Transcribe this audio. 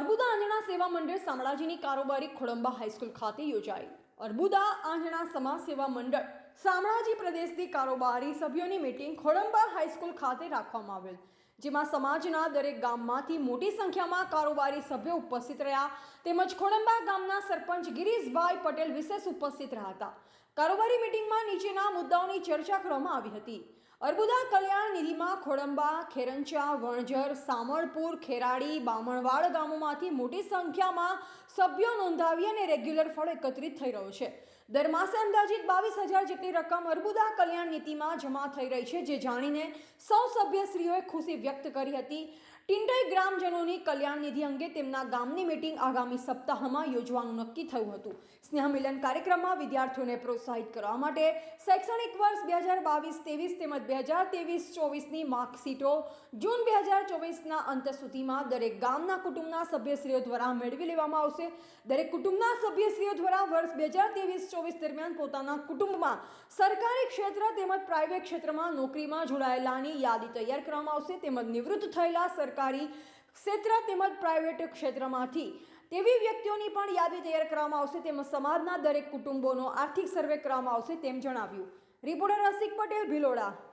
અર્બુદા આંજણા સેવા મંડળ શામળાજીની કારોબારી ખોડંબા હાઈસ્કૂલ ખાતે યોજાઈ. અર્બુદા આંજણા સમાજ સેવા મંડળ શામળાજી પ્રદેશની કારોબારી સભ્યોની મીટિંગ ખોડંબા હાઈસ્કૂલ ખાતે રાખવામાં આવેલ, જેમાં સમાજના દરેક ગામમાંથી મોટી સંખ્યામાં કારોબારી સભ્યો ઉપસ્થિત રહ્યા. તેમજ ખોડંબા ગામના સરપંચ ગિરીશભાઈ પટેલ વિશેષ ઉપસ્થિત રહ્યા હતા. કારોબારી મીટિંગમાં નીચેના મુદ્દાઓની ચર્ચા કરવામાં આવી હતી. અર્બુદા કલ્યાણ નિધિમાં ખોડંબા, ખેરંચા, વણઝર, સામળપુર, ખેરાડી, બામણવાડ ગામોમાંથી મોટી સંખ્યામાં સભ્યો નોંધાવી અને રેગ્યુલર ફળ એકત્રિત થઈ રહ્યો છે. દર માસે અંદાજિત બાવીસ હજાર જેટલી રકમ અર્બુદા કલ્યાણ નીતિમાં જમા થઈ રહી છે, જે જાણીને સૌ સભ્યશ્રીઓએ ખુશી વ્યક્ત કરી હતી. ટિંડોઈ ગ્રામજનોની કલ્યાણ નિધિ અંગે તેમના ગામની મીટિંગ આગામી સપ્તાહમાં યોજવાનું નક્કી થયું હતું. સ્નેહ મિલન કાર્યક્રમમાં વિદ્યાર્થીઓને પ્રોત્સાહિત કરવા માટે શૈક્ષણિક વર્ષ બે હજાર બાવીસ, ત્રેવીસ તેમજ બે હજાર ત્રેવીસ, ચોવીસની માર્કશીટો જૂન બે હજાર ચોવીસના અંત સુધીમાં દરેક ગામના કુટુંબના સભ્યશ્રીઓ દ્વારા મેળવી લેવામાં આવશે. દરેક કુટુંબના સભ્યશ્રીઓ દ્વારા વર્ષ બે હજાર ત્રેવીસ, ચોવીસ દરમિયાન પોતાના કુટુંબમાં સરકારી ક્ષેત્ર તેમજ પ્રાઇવેટ ક્ષેત્રમાં નોકરીમાં જોડાયેલાની યાદી તૈયાર કરવામાં આવશે તેમજ નિવૃત્ત થયેલા સરકારી ક્ષેત્ર તેમજ પ્રાઇવેટ ક્ષેત્રમાંથી તેવી વ્યક્તિઓની પણ યાદી તૈયાર કરવામાં આવશે. તેમજ સમાજના દરેક કુટુંબોનો આર્થિક સર્વે કરવામાં આવશે તેમ જણાવ્યું. રિપોર્ટર રસિક પટેલ, ભિલોડા.